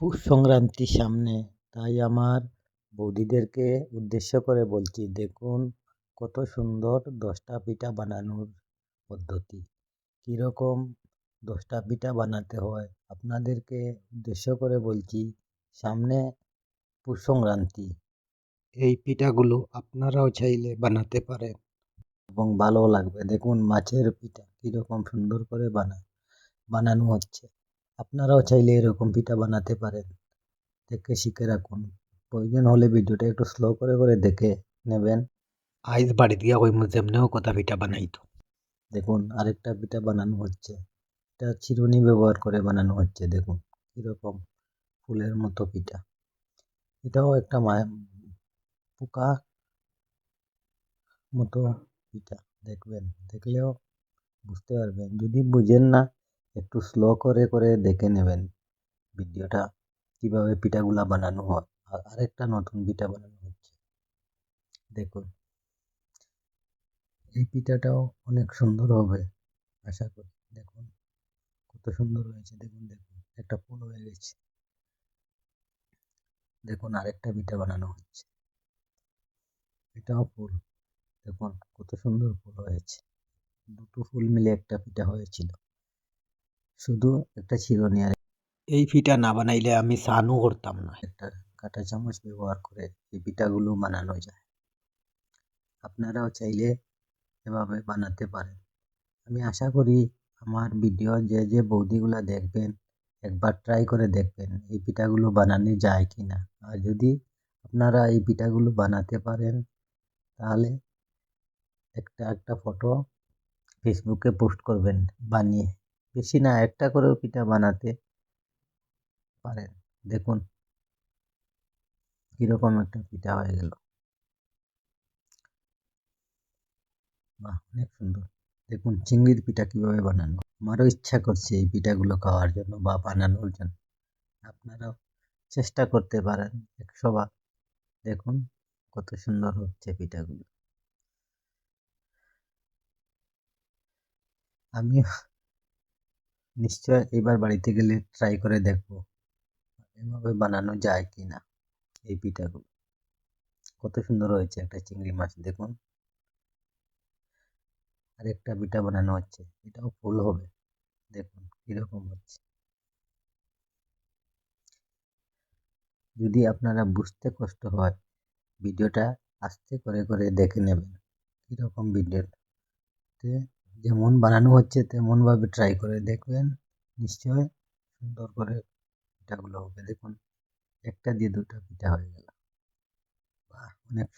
পৌষ সংক্রান্তি সামনে। তাই আমার বৌদিদেরকে উদ্দেশ্য করে বলছি, দেখুন কত সুন্দর দশটা পিঠা বানানোর পদ্ধতি। কীরকম দশটা পিঠা বানাতে হয়? আপনাদেরকে উদ্দেশ্য করে বলছি, সামনে পৌষ সংক্রান্তি এই পিঠাগুলো আপনারাও চাইলে বানাতে পারেন এবং ভালো লাগবে। দেখুন মাছের পিঠা কীরকম সুন্দর করে বানা, বানানো হচ্ছে। আপনারাও চাইলে এরকম পিঠা বানাতে পারেন। দেখে শিখে রাখুন। প্রয়োজন হলে ভিডিওটা একটু স্লো করে করে দেখে নেবেন। আইস বাড়ি দিয়া ওই যেমনেও কথা পিঠা বানাইতো দেখুন আরেকটা পিঠা বানানো হচ্ছে। এটা চিরুনি ব্যবহার করে বানানো হচ্ছে দেখুন। কীরকম ফুলের মতো পিঠা। এটাও একটা পোকা মতো পিঠা দেখবেন। দেখলেও বুঝতে পারবেন। যদি বুঝেন না একটু স্লো করে করে দেখে নেবেন ভিডিওটা কীভাবে পিঠাগুলা বানানো হয়। আর আরেকটা নতুন পিঠা বানানো হচ্ছে। দেখুন, এই পিঠাটাও অনেক সুন্দর হবে, আশা করি। দেখুন, কত সুন্দর হয়েছে। দেখুন দেখুন, একটা ফুল হয়ে গেছে। দেখুন, আরেকটা পিঠা বানানো হচ্ছে। এটাও ফুল। দেখুন, কত সুন্দর ফুল হয়েছে। দুটো ফুল মিলে একটা পিঠা হয়েছিল। শুধু একটা চিরুনি আর এই পিঠা না বানাইলে আমি স্নানও করতাম না। একটা কাঁটা চামচ ব্যবহার করে এই পিঠাগুলো বানানো যায়। আপনারাও চাইলে এভাবে বানাতে পারেন। আমি আশা করি আমার ভিডিও যে যে বৌদিগুলো দেখবেন একবার ট্রাই করে দেখবেন এই পিঠাগুলো বানানো যায় কি না আর যদি আপনারা এই পিঠাগুলো বানাতে পারেন তাহলে একটা একটা ফটো ফেসবুকে পোস্ট করবেন বানিয়ে। বেশি না একটা করেও পিঠা বানাতে পারেন। দেখুন। কীরকম একটা পিঠা হয়ে গেল। বাহ, অনেক সুন্দর। দেখুন, চিংড়ির পিঠা কীভাবে বানানো। আমারও ইচ্ছা করছে এই পিঠাগুলো খাওয়ার জন্য বা বানানোর জন্য। আপনারাও চেষ্টা করতে পারেন একশোবার দেখুন, কত সুন্দর হচ্ছে পিঠাগুলো। আমি নিশ্চয় এবার বাড়িতে গেলে ট্রাই করে দেখব, এভাবে বানানো যায় কি না এই পিঠাগুলো। কত সুন্দর হয়েছে একটা চিংড়ি মাছ, দেখুন। আর একটা পিঠা বানানো হচ্ছে, এটাও ফুল হবে, দেখুন কীরকম হচ্ছে। যদি আপনারা বুঝতে কষ্ট হয়, ভিডিওটা আস্তে করে করে দেখে নেবেন, কীরকম ভিডিওতে যেমন বানানো হচ্ছে, তেমনভাবে ট্রাই করে দেখবেন। নিশ্চয় সুন্দর করে পিঠাগুলো হবে। দেখুন, একটা দিয়ে দুটো পিঠা হয়ে গেল। অনেক